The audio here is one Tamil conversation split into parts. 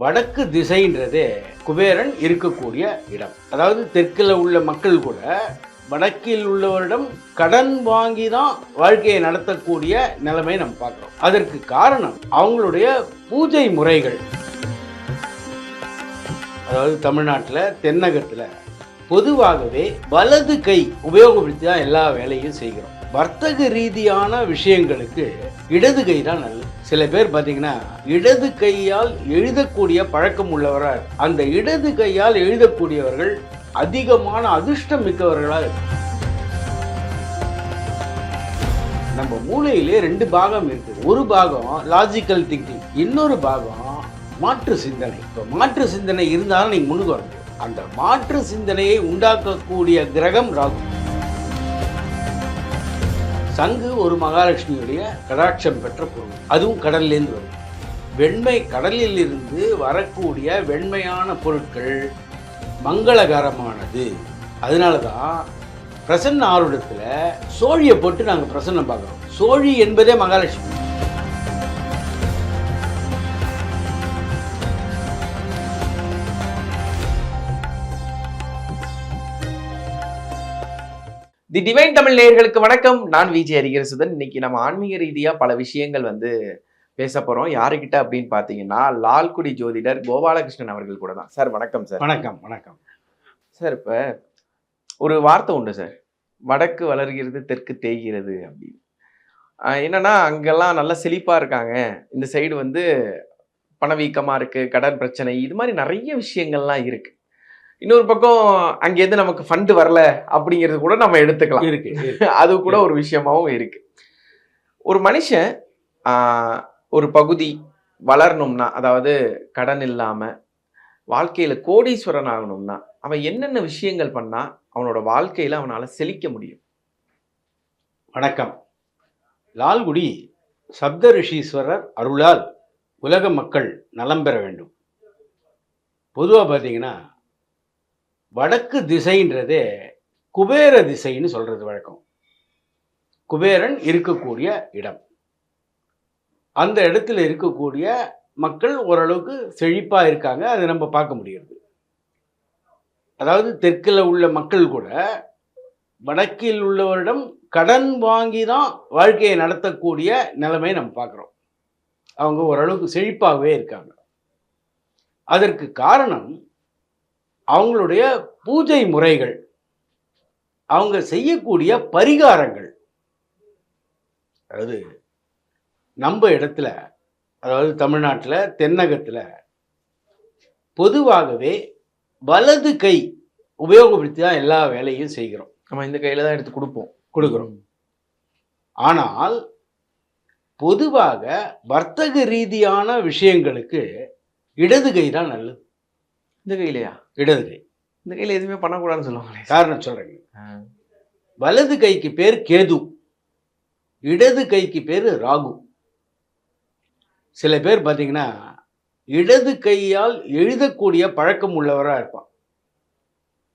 வடக்கு திசைன்றது குபேரன் இருக்கக்கூடிய இடம். அதாவது தெற்கில் உள்ள மக்கள் கூட வடக்கில் உள்ளவரிடம் கடன் வாங்கி தான் வாழ்க்கையை நடத்தக்கூடிய நிலைமை நம்ம பார்க்குறோம். அதற்கு காரணம் அவங்களுடைய பூஜை முறைகள். அதாவது தமிழ்நாட்டில் தென்னகத்தில் பொதுவாகவே வலது கை உபயோகப்படுத்தி தான் எல்லா வேலையும் செய்கிறோம். வர்த்தக ரீதியான விஷயங்களுக்கு இடது கை தான் நல்லது. சில பேர் பார்த்தீங்கன்னா இடது கையால் எழுதக்கூடிய பழக்கம் உள்ளவராக அந்த இடது கையால் எழுதக்கூடியவர்கள் அதிகமான அதிர்ஷ்டம் மிக்கவர்களாக நம்ம மூளையிலே ரெண்டு பாகம் இருக்கு. ஒரு பாகம் லாஜிக்கல் திங்கிங் இன்னொரு பாகம் மாற்று சிந்தனை. இப்போ மாற்று சிந்தனை இருந்தாலும் நீங்கள் முன்னுக்கு வரணும். அந்த மாற்று சிந்தனையை உண்டாக்கக்கூடிய கிரகம் ராகு. சங்கு ஒரு மகாலட்சுமியுடைய கடாட்சம் பெற்ற பொருள் அதுவும் கடல்லேருந்து வரும். வெண்மை கடலில் இருந்து வரக்கூடிய வெண்மையான பொருட்கள் மங்களகரமானது. அதனால தான் பிரசன்ன ஆருடத்தில் சோழியை போட்டு நாங்கள் பிரசன்னம் பார்க்குறோம். சோழி என்பதே மகாலட்சுமி. தி டிவைன் தமிழ் நேயர்களுக்கு வணக்கம். நான் விஜய் ஹரிகரசுதன் இன்னைக்கு நம்ம ஆன்மீக ரீதியா பல விஷயங்கள் வந்து பேச போறோம். யாருக்கிட்ட அப்படின்னு பாத்தீங்கன்னா லால்குடி ஜோதிடர் கோபாலகிருஷ்ணன் அவர்கள் கூட தான். சார் வணக்கம் சார். வணக்கம் வணக்கம். சார் இப்ப ஒரு வார்த்தை உண்டு சார். வடக்கு வளர்கிறது தெற்கு தேய்கிறது அப்படின்னு. என்னன்னா அங்கெல்லாம் நல்லா செழிப்பா இருக்காங்க. இந்த சைடு வந்து பணவீக்கமா இருக்கு கடன் பிரச்சனை இது மாதிரி நிறைய விஷயங்கள்லாம் இருக்கு. இன்னொரு பக்கம் அங்கேருந்து நமக்கு ஃபண்டு வரல அப்படிங்கிறது கூட நம்ம எடுத்துக்கலாம். இருக்கு. அது கூட ஒரு விஷயமாவும் இருக்கு. ஒரு மனுஷன் ஒரு பகுதி வளரணும்னா அதாவது கடன் இல்லாம வாழ்க்கையில கோடீஸ்வரன் ஆகணும்னா அவன் என்னென்ன விஷயங்கள் பண்ணா அவனோட வாழ்க்கையில அவனால செழிக்க முடியும்? வணக்கம். லால்குடி சப்த ரிஷீஸ்வரர் அருளால் உலக மக்கள் நலம் பெற வேண்டும். பொதுவாக பார்த்தீங்கன்னா வடக்கு திசைன்றதே குபேர திசைன்னு சொல்றது வழக்கம். குபேரன் இருக்கக்கூடிய இடம். அந்த இடத்துல இருக்கக்கூடிய மக்கள் ஓரளவுக்கு செழிப்பாக இருக்காங்க. அதை நம்ம பார்க்க முடியுது. அதாவது தெற்கில் உள்ள மக்கள் கூட வடக்கில் உள்ளவரிடம் கடன் வாங்கி தான் வாழ்க்கையை நடத்தக்கூடிய நிலைமை நம்ம பார்க்குறோம். அவங்க ஓரளவுக்கு செழிப்பாகவே இருக்காங்க. அதற்கு காரணம் அவங்களுடைய பூஜை முறைகள் அவங்க செய்யக்கூடிய பரிகாரங்கள். அதாவது நம்ம இடத்துல அதாவது தமிழ்நாட்டில் தென்னகத்தில் பொதுவாகவே வலது கை உபயோகப்படுத்தி தான் எல்லா வேலையும் செய்கிறோம். நம்ம இந்த கையில தான் எடுத்து கொடுப்போம். கொடுக்குறோம். ஆனால் பொதுவாக வர்த்தக ரீதியான விஷயங்களுக்கு இடது கை தான் நல்லது. இந்த கையிலயா? இடது கை. இந்த கையில எதுவுமே பண்ணக்கூடாதுன்னு சொல்லுவாங்களே. காரணம் சொல்றேங்க. ஆஹ். வலது கைக்கு பேர் கேது. இடது கைக்கு பேர் ராகு. சில பேர் பார்த்தீங்கன்னா இடது கையால் எழுதக்கூடிய பழக்கம் உள்ளவராக இருப்பான்.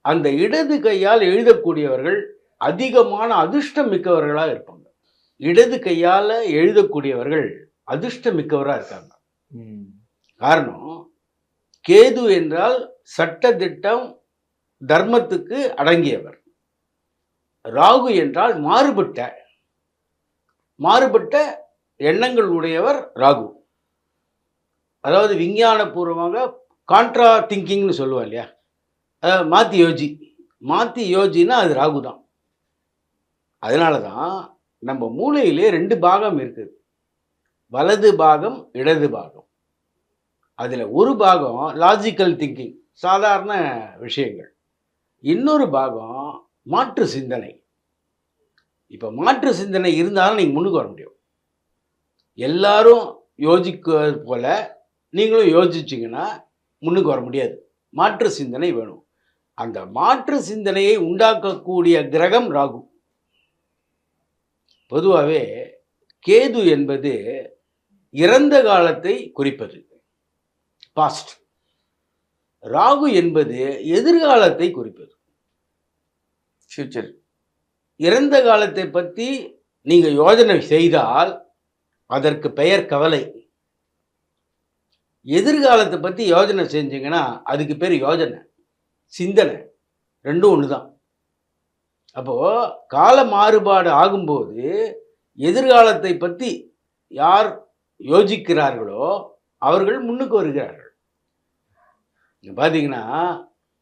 அந்த இடது கையால் எழுதக்கூடியவர்கள் அதிகமான அதிர்ஷ்டம் மிக்கவர்களாக இருப்பாங்க. இடது கையால் எழுதக்கூடியவர்கள் அதிர்ஷ்டம் மிக்கவராக இருக்காங்க. காரணம் கேது என்றால் சட்ட திட்டம் தர்மத்துக்கு அடங்கியவர். ராகு என்றால் மாறுபட்ட மாறுபட்ட எண்ணங்கள் உடையவர் ராகு. அதாவது விஞ்ஞானபூர்வமாக கான்ட்ரா திங்கிங்னு சொல்லுவோம் இல்லையா? அதாவது மாற்றி யோஜி. மாற்றி யோஜினா அது ராகு தான். அதனால தான் நம்ம மூளையிலே ரெண்டு பாகம் இருக்குது. வலது பாகம் இடது பாகம். அதில் ஒரு பாகம் லாஜிக்கல் திங்கிங் சாதாரண விஷயங்கள். இன்னொரு பாகம் மாற்று சிந்தனை. இப்போ மாற்று சிந்தனை இருந்தாலும் நீங்கள் முன்னுக்கு வர முடியும். எல்லாரும் யோசிக்கிறது போல் நீங்களும் யோசிச்சிங்கன்னா முன்னுக்கு வர முடியாது. மாற்று சிந்தனை வேணும். அந்த மாற்று சிந்தனையை உண்டாக்கக்கூடிய கிரகம் ராகு. பொதுவாகவே கேது என்பது இறந்த காலத்தை குறிப்பது. பாஸ்ட் ராகு என்பது எதிர்காலத்தை குறிப்பது. ஃபியூச்சர் இறந்த காலத்தை பற்றி நீங்கள் யோஜனை செய்தால் அதற்கு பெயர் கவலை. எதிர்காலத்தை பற்றி யோஜனை செஞ்சீங்கன்னா அதுக்கு பேர் யோஜனை. சிந்தனை. ரெண்டும் ஒன்று தான் அப்போது கால மாறுபாடு ஆகும்போது எதிர்காலத்தை பற்றி யார் யோசிக்கிறார்களோ அவர்கள் முன்னுக்கு வருகிறார்கள். பார்த்தீங்கன்னா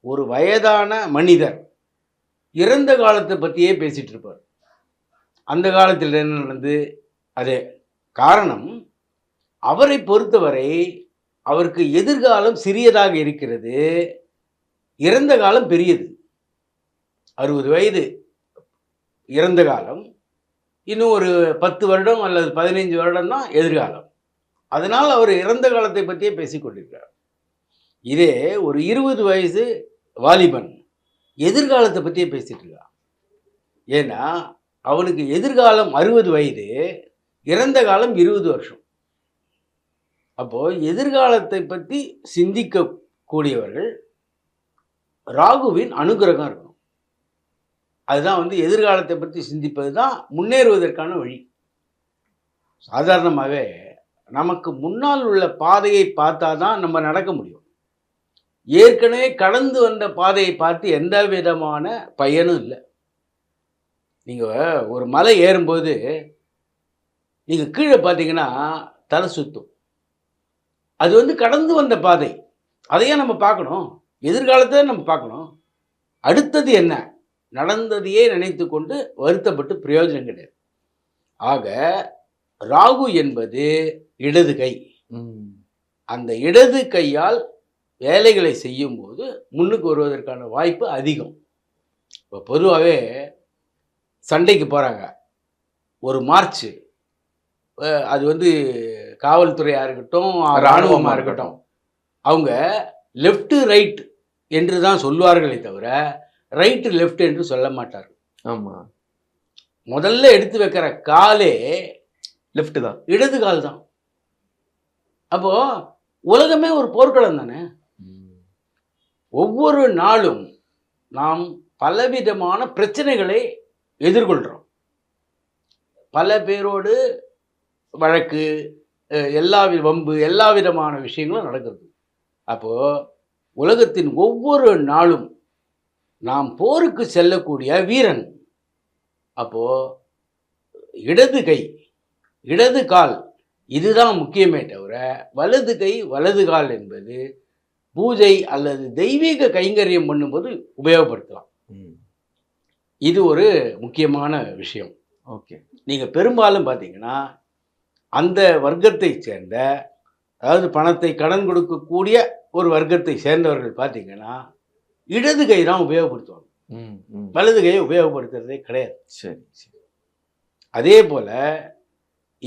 ஒரு வயதான மனிதர் இறந்த காலத்தை பற்றியே பேசிகிட்டு இருப்பார். அந்த காலத்தில் என்ன நடந்து அதே காரணம் அவரை பொறுத்தவரை அவருக்கு எதிர்காலம் சிறியதாக இருக்கிறது. இறந்த காலம் பெரியது. அறுபது வயது இறந்த காலம். இன்னும் ஒரு பத்து வருடம் அல்லது பதினைஞ்சு வருடம் தான் எதிர்காலம். அதனால் அவர் இறந்த காலத்தை பற்றியே பேசிக்கொண்டிருக்கிறார் இதே ஒரு இருபது வயசு வாலிபன் எதிர்காலத்தை பற்றியே பேசிட்டு இருக்கான். ஏன்னா அவனுக்கு எதிர்காலம் அறுபது வயது இறந்த காலம் இருபது வருஷம். அப்போது எதிர்காலத்தை பற்றி சிந்திக்க கூடியவர்கள் ராகுவின் அனுகிரகம் இருக்கணும். அதுதான் வந்து எதிர்காலத்தை பற்றி சிந்திப்பது தான் முன்னேறுவதற்கான வழி. சாதாரணமாகவே நமக்கு முன்னால் உள்ள பாதையை பார்த்தா தான் நம்ம நடக்க முடியும். ஏற்கனவே கடந்து வந்த பாதையை பார்த்து எந்த விதமான பயனும் இல்லை. நீங்கள் ஒரு மலை ஏறும்போது நீங்கள் கீழே பார்த்தீங்கன்னா தலை சுத்தும். அது வந்து கடந்து வந்த பாதை. அதையே நம்ம பார்க்கணும். எதிர்காலத்தை நம்ம பார்க்கணும். அடுத்தது என்ன? நடந்ததையே நினைத்து கொண்டு வருத்தப்பட்டு பிரயோஜனம் கிடையாது. ஆக ராகு என்பது இடது கை. அந்த இடது கையால் வேலைகளை செய்யும்போது முன்னுக்கு வருவதற்கான வாய்ப்பு அதிகம். இப்போ பொதுவாகவே சண்டைக்கு போகிறாங்க ஒரு மார்ச் அஹ் அது வந்து காவல்துறையாக இருக்கட்டும் இராணுவமாக இருக்கட்டும். அவங்க லெஃப்ட் ரைட் என்று தான் சொல்வார்களே தவிர ரைட்டு லெஃப்ட் என்று சொல்ல மாட்டார்கள். ஆமா. முதல்ல எடுத்து வைக்கிற காலே லெஃப்ட் தான். இடது கால் தான். அப்போ உலகமே ஒரு போர்க்களம் தானே? ஒவ்வொரு நாளும் நாம் பலவிதமான பிரச்சனைகளை எதிர்கொள்கிறோம் பல பேரோடு வழக்கு எல்லா வி- வம்பு எல்லா விதமான விஷயங்களும் நடக்கிறது. அப்போது உலகத்தின் ஒவ்வொரு நாளும் நாம் போருக்கு செல்லக்கூடிய வீரன் அப்போது இடது கை இடது கால் இதுதான் முக்கியமே தவிர வலது கை வலது கால் என்பது பூஜை அல்லது தெய்வீக கைங்கரியம் பண்ணும்போது உபயோகப்படுத்தலாம். இது ஒரு முக்கியமான விஷயம். ஓகே. நீங்கள் பெரும்பாலும் பார்த்தீங்கன்னா அந்த வர்க்கத்தை சேர்ந்த அதாவது பணத்தை கடன் கொடுக்கக்கூடிய ஒரு வர்க்கத்தை சேர்ந்தவர்கள் பார்த்தீங்கன்னா இடது கை தான் உபயோகப்படுத்துவாங்க. வலது கையை உபயோகப்படுத்துறதே கிடையாது. சரி சரி. அதே போல்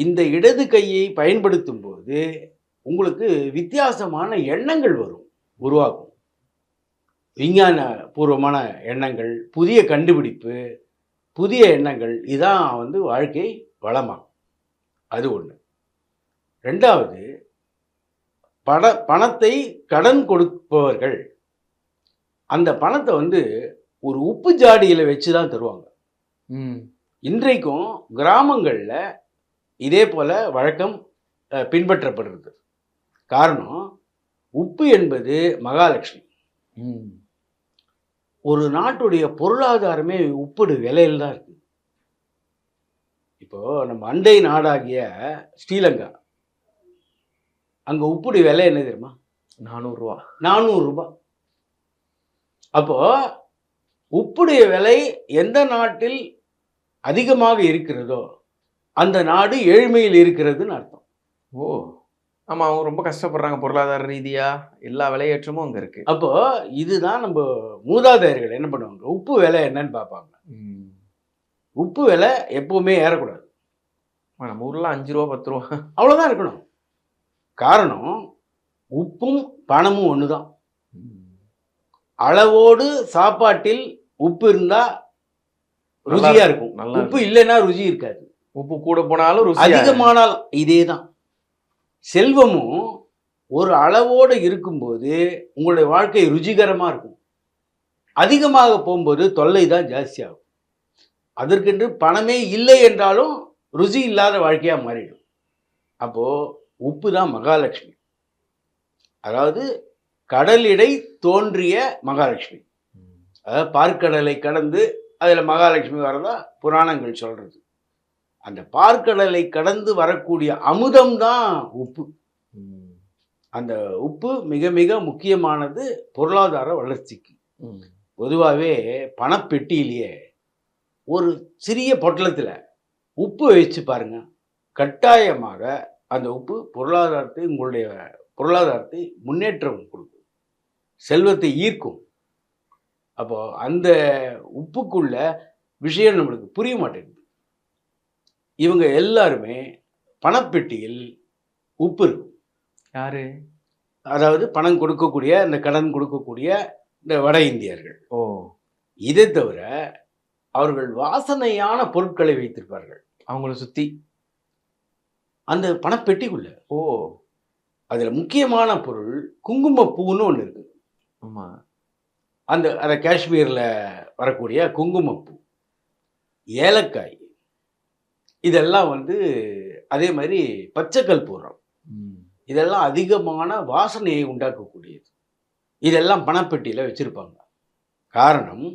இந்த இடது கையை பயன்படுத்தும் போது உங்களுக்கு வித்தியாசமான எண்ணங்கள் வரும் உருவாகும். விஞ்ஞான பூர்வமான எண்ணங்கள் புதிய கண்டுபிடிப்பு புதிய எண்ணங்கள் இதான் வந்து வாழ்க்கை வளமாகும். அது ஒன்று ரெண்டாவது பண பணத்தை கடன் கொடுப்பவர்கள் அந்த பணத்தை வந்து ஒரு உப்பு ஜாடியில் வச்சு தான் தருவாங்க இன்றைக்கும் கிராமங்களில் இதே போல வழக்கம் அஹ், பின்பற்றப்படுறது காரணம் உப்பு என்பது மகாலட்சுமி. ஒரு நாட்டுடைய பொருளாதாரமே உப்புடு விலையில் தான் இருக்கு இப்போ நம்ம அண்டை நாடாகிய ஸ்ரீலங்கா அங்க உப்புடு விலை என்ன தெரியுமா? நானூறுரூவா நானூறு ரூபாய் அப்போ உப்புடைய விலை எந்த நாட்டில் அதிகமாக இருக்கிறதோ அந்த நாடு ஏழ்மையில் இருக்கிறதுன்னு அர்த்தம். ஓ ஆமா அவங்க ரொம்ப கஷ்டப்படுறாங்க பொருளாதார ரீதியா. எல்லா விலையேற்றமும் அங்க இருக்கு. அப்போ இதுதான் நம்ம மூதாதையர்கள் என்ன பண்ணுவாங்க? உப்பு விலை என்னன்னு பார்ப்பாங்க. ம். உப்பு விலை எப்பவுமே ஏறக்கூடாது. நம்ம ஊர்ல அஞ்சு ரூபா பத்து ரூபா. அவ்வளோதான் இருக்கணும். காரணம் உப்பும் பணமும் ஒன்று தான் அளவோடு சாப்பாட்டில் உப்பு இருந்தா ருசியா இருக்கும் உப்பு இல்லைன்னா ருசி இருக்காது. உப்பு கூட போனாலும் ருசி அதிகமானால் இதே தான் செல்வமும் ஒரு அளவோடு இருக்கும்போது உங்களுடைய வாழ்க்கை ருச்சிகரமாக இருக்கும். அதிகமாக போகும்போது தொல்லை தான் ஜாஸ்தியாகும் அதற்கென்று பணமே இல்லை என்றாலும் ருசி இல்லாத வாழ்க்கையாக மாறிடும். அப்போது உப்பு தான் மகாலட்சுமி. அதாவது கடலிடை தோன்றிய மகாலட்சுமி. அதாவது பார்க்கடலை கடந்து அதில் மகாலட்சுமி வரதா புராணங்கள் சொல்கிறது அந்த பார்க்கடலை கடந்து வரக்கூடிய அமுதம் தான் உப்பு. அந்த உப்பு மிக மிக முக்கியமானது பொருளாதார வளர்ச்சிக்கு. பொதுவாகவே பணப்பெட்டியிலேயே ஒரு சிறிய பொட்டலத்தில் உப்பு வச்சு பாருங்க. கட்டாயமாக அந்த உப்பு பொருளாதாரத்தை உங்களுடைய பொருளாதாரத்தை முன்னேற்றம் கொடுக்கும். செல்வத்தை ஈர்க்கும். அப்போ அந்த உப்புக்குள்ள விஷயம் நம்மளுக்கு புரிய மாட்டேங்குது. இவங்க எல்லாருமே பணப்பெட்டியில் உப்பு இருக்கும் யாரு? அதாவது பணம் கொடுக்கக்கூடிய இந்த கடன் கொடுக்கக்கூடிய இந்த வட இந்தியர்கள். ஓ. இதை தவிர அவர்கள் வாசனையான பொருட்களை வைத்திருப்பார்கள். அவங்கள சுத்தி. அந்த பணப்பெட்டிக்குள்ள. ஓ. அதில் முக்கியமான பொருள் குங்குமப்பூன்னு ஒன்று இருக்கு. ஆமா. அந்த அந்த காஷ்மீரில் வரக்கூடிய குங்குமப்பூ. ஏலக்காய். இதெல்லாம் வந்து அதே மாதிரி பச்சை கற்பூரம் இதெல்லாம் அதிகமான வாசனையை உண்டாக்கக்கூடியது. இதெல்லாம் பணப்பெட்டியில் வச்சுருப்பாங்க. காரணம்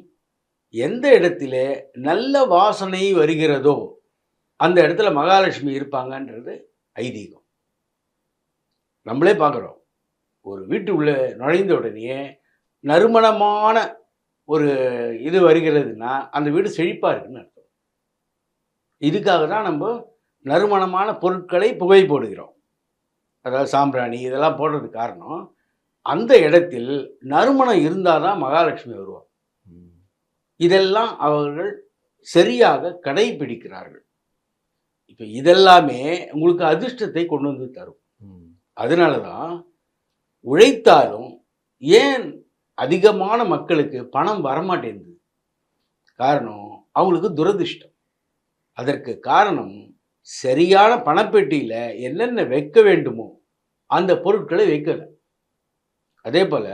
எந்த இடத்துல நல்ல வாசனை வருகிறதோ அந்த இடத்துல மகாலட்சுமி இருப்பாங்கன்றது ஐதீகம். நம்மளே பார்க்குறோம். ஒரு வீட்டு உள்ள நுழைந்த உடனே நறுமணமான ஒரு இது வருகிறதுனா அந்த வீடு செழிப்பாக இருக்குன்னு இதுக்காக தான் நம்ம நறுமணமான பொருட்களை புகை போடுகிறோம். அதாவது சாம்பிராணி இதெல்லாம் போடுறதுக்கு காரணம் அந்த இடத்தில் நறுமணம் இருந்தால் தான் மகாலட்சுமி வருவார் இதெல்லாம் அவர்கள் சரியாக கடைபிடிக்கிறார்கள். இப்போ இதெல்லாமே உங்களுக்கு அதிர்ஷ்டத்தை கொண்டு வந்து தரும். அதனால தான் உழைத்தாலும் ஏன் அதிகமான மக்களுக்கு பணம் வரமாட்டேங்குது? காரணம் அவங்களுக்கு துரதிர்ஷ்டம். அதற்கு காரணம் சரியான பணப்பெட்டியில் என்னென்ன வைக்க வேண்டுமோ அந்த பொருட்களை வைக்கல. அதே போல்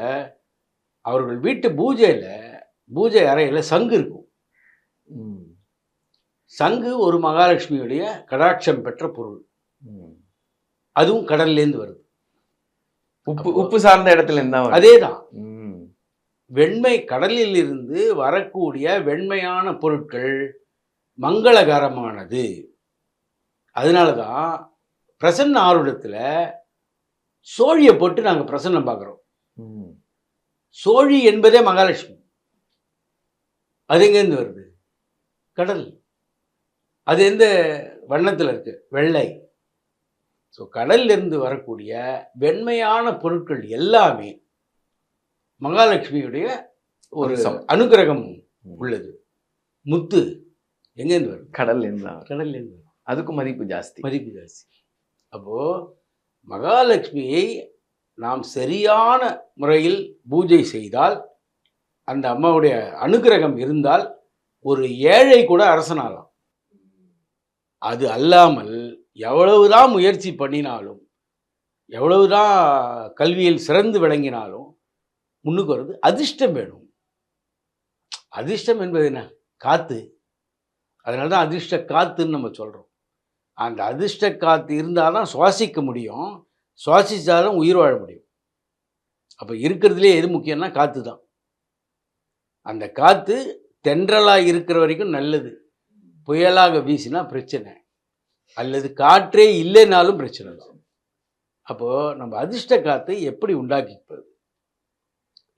அவர்கள் வீட்டு பூஜையில் பூஜை அறையில் சங்கு இருக்கும். சங்கு ஒரு மகாலட்சுமியுடைய கடாட்சம் பெற்ற பொருள். அதுவும் கடல்லேருந்து வருது. உப்பு உப்பு சார்ந்த இடத்துல இருந்தா அதே தான் வெண்மை கடலில் இருந்து வரக்கூடிய வெண்மையான பொருட்கள் மங்களகரமானது. அதனால தான் பிரசன்ன ஆருடத்தில் சோழியை போட்டு நாங்கள் பிரசன்னம் பார்க்குறோம். சோழி என்பதே மகாலட்சுமி. அது எங்கேருந்து வருது? கடல். அது எந்த வண்ணத்தில் இருக்கு? வெள்ளை. ஸோ கடல்லிருந்து வரக்கூடிய வெண்மையான பொருட்கள் எல்லாமே மகாலட்சுமியுடைய ஒரு. அனுகிரகம் உள்ளது. முத்து. எங்கேருந்து வருது கடல்ல இருந்தா கடல்லேருந்து வரும். அதுக்கும் மதிப்பு ஜாஸ்தி. மதிப்பு ஜாஸ்தி. அப்போது மகாலட்சுமியை நாம் சரியான முறையில் பூஜை செய்தால் அந்த அம்மாவுடைய அனுகிரகம் இருந்தால் ஒரு ஏழை கூட அரசனாகலாம் அது அல்லாமல் எவ்வளவுதான் முயற்சி பண்ணினாலும் எவ்வளவுதான் கல்வியில் சிறந்து விளங்கினாலும் முன்னுக்கு வருது அதிர்ஷ்டம் வேணும். அதிர்ஷ்டம் என்பது என்ன? காத்து. அதனால தான் அதிர்ஷ்ட காத்துன்னு நம்ம சொல்கிறோம் அந்த அதிர்ஷ்ட காத்து இருந்தால் தான் சுவாசிக்க முடியும். சுவாசிச்சாலும் உயிர் வாழ முடியும். அப்போ இருக்கிறதுலே எது முக்கியம்னா காற்று தான். அந்த காற்று தென்றலாக இருக்கிற வரைக்கும் நல்லது. புயலாக வீசினா பிரச்சனை. அல்லது காற்றே இல்லைனாலும் பிரச்சனை தான். அப்போது நம்ம அதிர்ஷ்ட காற்றை எப்படி உண்டாக்கிப்பது?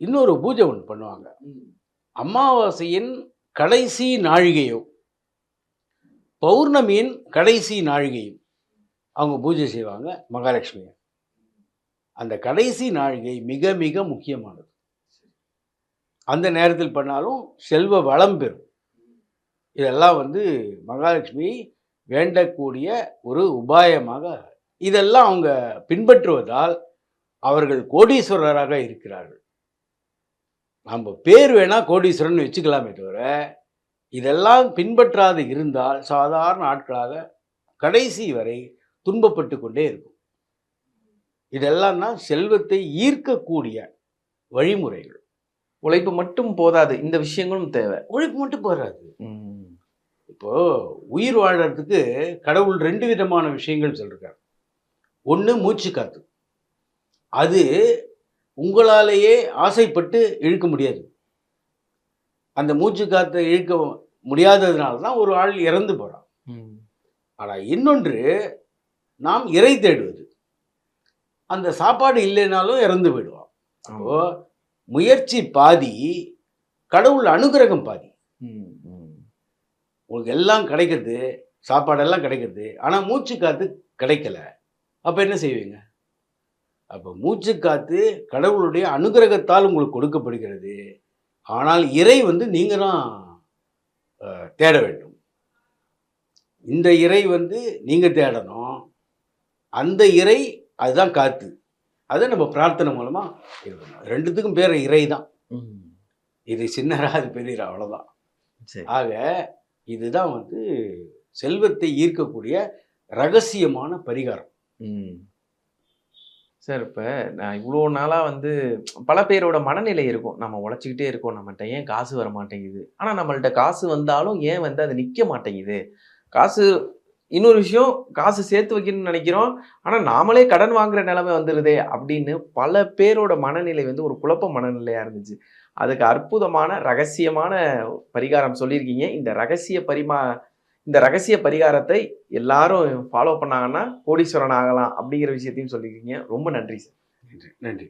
இன்னொரு பூஜை ஒன்று பண்ணுவாங்க. அமாவாசையின் கடைசி நாழிகையோ பௌர்ணமியின் கடைசி நாழிகையும் அவங்க பூஜை செய்வாங்க மகாலட்சுமியை. அந்த கடைசி நாழிகை மிக மிக முக்கியமானது. அந்த நேரத்தில் பண்ணாலும் செல்வ வளம் பெறும். இதெல்லாம் வந்து மகாலட்சுமி வேண்டக்கூடிய ஒரு உபாயமாக இதெல்லாம் அவங்க பின்பற்றுவதால் அவர்கள் கோடீஸ்வரராக இருக்கிறார்கள். நம்ம பேர் வேணால் கோடீஸ்வரன் வச்சுக்கலாமே தவிர இதெல்லாம் பின்பற்றாது இருந்தால் சாதாரண ஆட்களாக கடைசி வரை துன்பப்பட்டு கொண்டே இருக்கும். இதெல்லாம் தான் செல்வத்தை ஈர்க்கக்கூடிய வழிமுறைகள். உழைப்பு மட்டும் போதாது இந்த விஷயங்களும் தேவை. உழைப்பு மட்டும் போறாது இப்போ உயிர் வாழறதுக்கு கடவுள் ரெண்டு விதமான விஷயங்கள் சொல்லிருக்காரு. ஒன்று மூச்சு காத்து. அது உங்களாலேயே ஆசைப்பட்டு இழுக்க முடியாது. அந்த மூச்சு காற்றை இழுக்க முடியாததுனால தான் ஒரு ஆள் இறந்து போகிறான். ஆனால் இன்னொன்று நாம் இறை தேடுவது. அந்த சாப்பாடு இல்லைனாலும் இறந்து போயிடுவான். அப்போ முயற்சி பாதி கடவுள் அனுகிரகம் பாதி. உங்களுக்கு எல்லாம் கிடைக்கிறது சாப்பாடெல்லாம் கிடைக்கிறது ஆனால் மூச்சு காத்து கிடைக்கல. அப்போ என்ன செய்வீங்க? அப்போ மூச்சு காத்து கடவுளுடைய அனுகிரகத்தால் உங்களுக்கு கொடுக்கப்படுகிறது. ஆனால் இறை வந்து நீங்கள் தான் தேட வேண்டும். இந்த இறை வந்து நீங்கள் தேடணும். அந்த இறை அதுதான் காத்து. அதை நம்ம பிரார்த்தனை மூலமாக ரெண்டுத்துக்கும் பேர் இறை தான். இது சின்னரா அது பெரியரா அவ்வளோதான் ஆக இதுதான் வந்து செல்வத்தை ஈர்க்கக்கூடிய ரகசியமான பரிகாரம். சார் இப்போ நான் இவ்வளோ நாளாக வந்து பல பேரோட மனநிலை இருக்கும். நம்ம உழைச்சிக்கிட்டே இருக்கோம். நம்மகிட்ட ஏன் காசு வர மாட்டேங்குது? ஆனால் நம்மள்கிட்ட காசு வந்தாலும் ஏன் வந்து அது நிற்க மாட்டேங்குது? காசு இன்னொரு விஷயம் காசு சேர்த்து வைக்கணும்னு நினைக்கிறோம். ஆனால் நாமளே கடன் வாங்குற நிலைமை வந்துடுதே அப்படின்னு பல பேரோட மனநிலை வந்து ஒரு குழப்ப மனநிலையாக இருந்துச்சு. அதுக்கு அற்புதமான ரகசியமான பரிகாரம் சொல்லியிருக்கீங்க. இந்த ரகசிய பரிமா இந்த ரகசிய பரிகாரத்தை எல்லாரும் ஃபாலோ பண்ணாங்கன்னா கோடீஸ்வரன் ஆகலாம் அப்படிங்கிற விஷயத்தையும் சொல்லியிருக்கீங்க. ரொம்ப நன்றி சார். நன்றி. நன்றி.